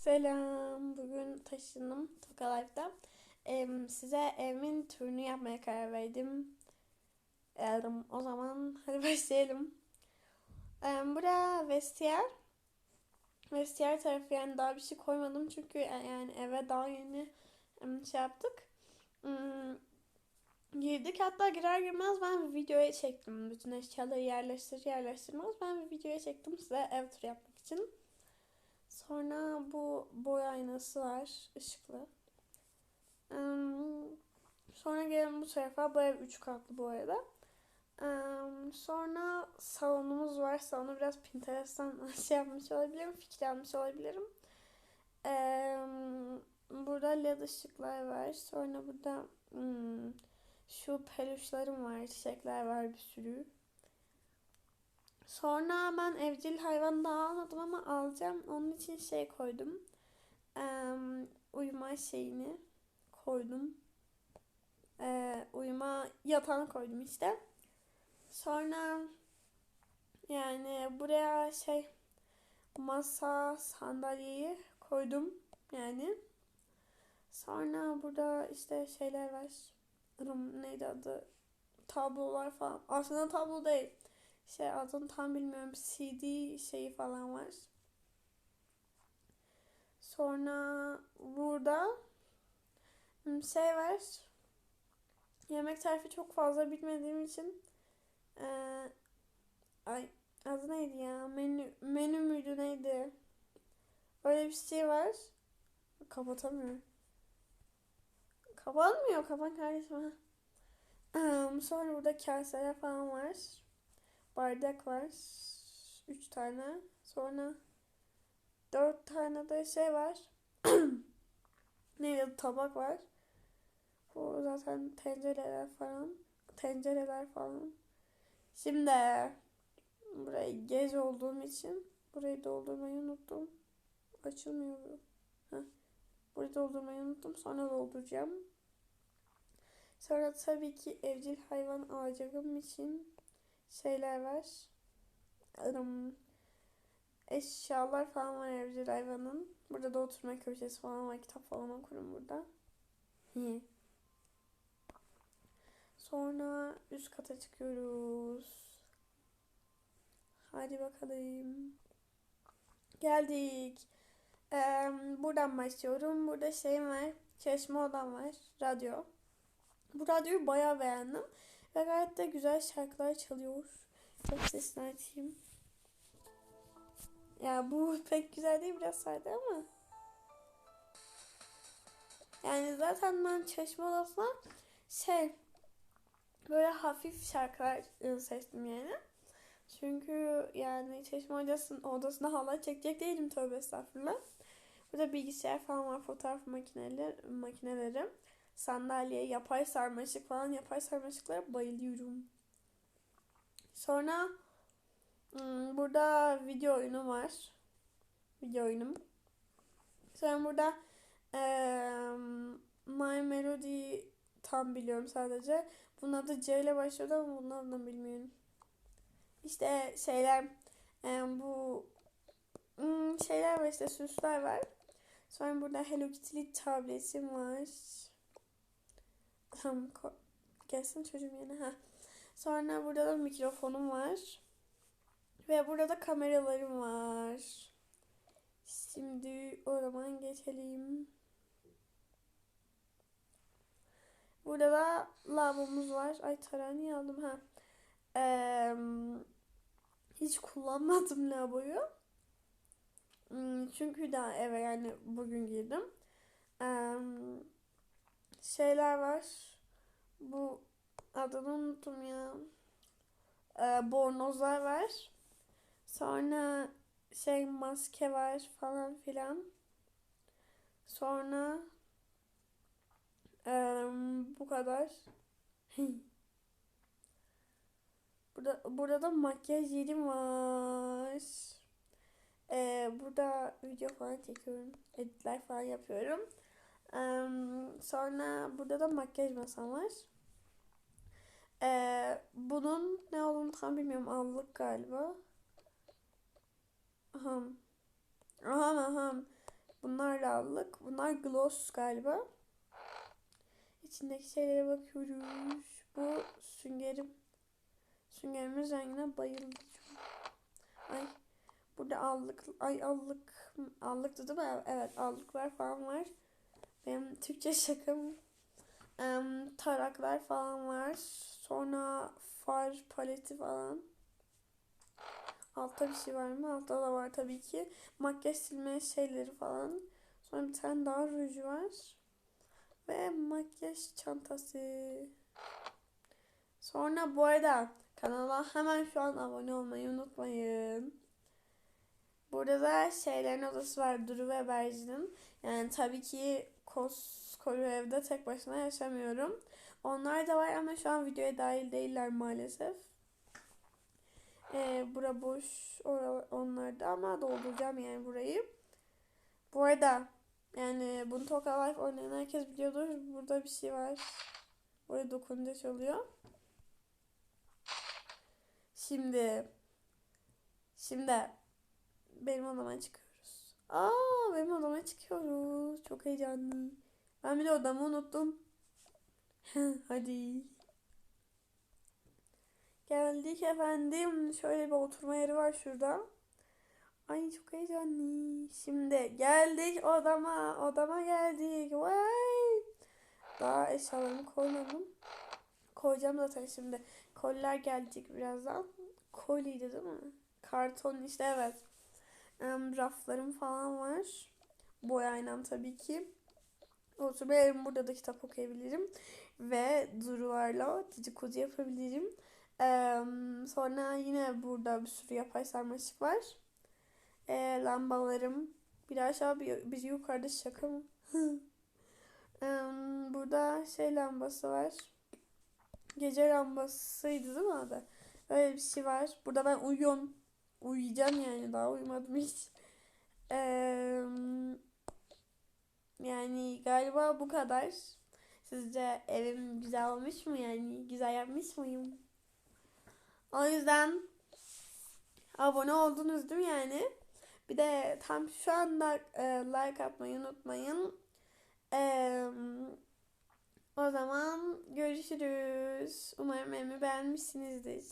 Selam. Bugün taşındım Tokalar'da. Ee, size evimin turunu yapmaya karar verdim. Ee, o zaman hadi başlayalım. Ee, bura vestiyer. Vestiyer tarafı yani daha bir şey koymadım çünkü yani eve daha yeni şey yaptık. Hmm, girdik hatta girer girmez ben bir videoya çektim. Bütün eşyaları yerleştirir yerleştirmez ben bir videoya çektim size ev turu yapmak için. Sonra bu boy aynası var. ışıklı. Sonra gelelim bu tarafa. Bu ev 3 katlı bu arada. Sonra salonumuz var. Salonu biraz Pinterest'ten şey yapmış olabilirim. Fikir almış olabilirim. Burada led ışıklar var. Sonra burada hmm, şu peluşlarım var. Çiçekler var bir sürü. Sonra ben evcil hayvan daha alacağım. Onun için şey koydum. Eee, uyuma şeyini koydum. Eee, uyuma yatağını koydum işte. Sonra yani buraya şey masa sandalyeyi koydum yani. Sonra burada işte şeyler var. Neydi adı? Tablolar falan. Aslında tablo değil. Şey adını tam bilmiyorum. CD şeyi falan var. Sonra burada hmm, şey var. Yemek tarifi çok fazla bilmediğim için eee, ay adı neydi ya? Menü menü müydü neydi? Öyle bir şey var. Kapatamıyorum. Kapanmıyor. Kapan kardeşim. Sonra burada kaseler falan var. Bardak var. Üç tane. Sonra dört tane de şey var. Neydi? Tabak var. Bu zaten tencereler falan. Tencereler falan. Şimdi burayı gez olduğum için burayı doldurmayı unuttum. Açılmıyor bu. Burayı doldurmayı unuttum. Sonra dolduracağım. Sonra tabii ki evcil hayvan alacağım için şeyler var. Im, eşyalar falan var evcil hayvanın. Burada da oturma köşesi falan var. Kitap falan okurum burada. Sonra üst kata çıkıyoruz. Hadi bakalım. Geldik. Eee, buradan başlıyorum. Burada şey var. Çalışma odam var. Radyo. Bu radyoyu bayağı beğendim. Ve gayet de güzel şarkılar çalıyor. Çok sesini açayım. Ya bu pek güzel değil biraz sade ama. Yani zaten ben çalışma odasına şey böyle hafif şarkılar ıı, seçtim yani. Çünkü yani çalışma odasının odasına halay çekecek değilim tövbe estağfurullah. Burada bilgisayar falan var, fotoğraf makineleri, makineleri, sandalye, yapay sarmaşık falan. Yapay sarmaşıklara bayılıyorum. Sonra burada video oyunu var. Video oyunum. Sonra burada eee My Melody tam biliyorum sadece. Bunun adı C ile başlıyordu ama bunun adını bilmiyorum. İşte şeyler eee, bu şeyler var işte süsler var. Sonra burada Hello Kitty tabletim var. Tam gelsin çocuğum yine. Ha. Sonra burada da mikrofonum var. Ve burada da kameralarım var. Şimdi o zaman geçelim. Burada da lavabomuz var. Ay tarağı niye aldım ha? Eee, hiç kullanmadım lavaboyu. Hmm, Çünkü daha eve yani bugün girdim. Eee, şeyler var. Bu adını unuttum ya. Eee, bornozlar var. Sonra şey maske var falan filan. Sonra eee, bu kadar. Burada, burada da makyaj yerim var. Eee, burada video falan çekiyorum. Editler falan yapıyorum. Sonra burada da makyaj masam var. Eee, bunun ne olduğunu tam bilmiyorum. Allık galiba. Aham. Aham aham. Bunlar da aldık. Bunlar gloss galiba. İçindeki şeylere bakıyoruz. Bu süngerim. Süngerimin rengine bayıldım. Ay burada allık ay allık allıktı değil mi? Evet allıklar falan var. Benim Türkçe şakam. Em, taraklar falan var. Sonra far paleti falan. Altta bir şey var mı? Altta da var tabii ki. Makyaj silme şeyleri falan. Sonra bir tane daha ruj var. Ve makyaj çantası. Sonra bu arada kanala hemen şu an abone olmayı unutmayın. Burada da şeylerin odası var Duru ve Bercin'in. Yani tabii ki koskoca evde tek başına yaşamıyorum. Onlar da var ama şu an videoya dahil değiller maalesef. Ee, bura boş ora- onlar da ama dolduracağım yani burayı. Bu arada yani bunu Toka Life oynayan herkes biliyordur. Burada bir şey var. Oraya dokununca çalıyor. Şimdi şimdi benim odama çıkıyoruz. Aa benim odama çıkıyoruz. Çok heyecanlı. Ben bile odamı unuttum. Hadi. Geldik efendim. Şöyle bir oturma yeri var şurada. Ay çok heyecanlı. Şimdi geldik odama. Odama geldik. Vay. Daha eşyalarımı koymadım. Koyacağım zaten şimdi. Koliler gelecek birazdan. Koliydi değil mi? Karton işte evet. Em, raflarım falan var. Boy aynam tabii ki. Oturma yerim burada da kitap okuyabilirim. Ve durularla kuzu yapabilirim. Em, sonra yine burada bir sürü yapay sarmaşık var. E, lambalarım. Bir aşağı bir, bir yukarıda şaka mı? Em, burada şey lambası var. Gece lambasıydı değil mi adı? Öyle bir şey var. Burada ben uyuyorum. Uyuyacağım yani daha uyumadım hiç. Eee, yani galiba bu kadar. Sizce evim güzel olmuş mu yani? Güzel yapmış mıyım? O yüzden abone oldunuz değil mi yani? Bir de tam şu anda e, like atmayı unutmayın. Eee, o zaman görüşürüz. Umarım evimi beğenmişsinizdir.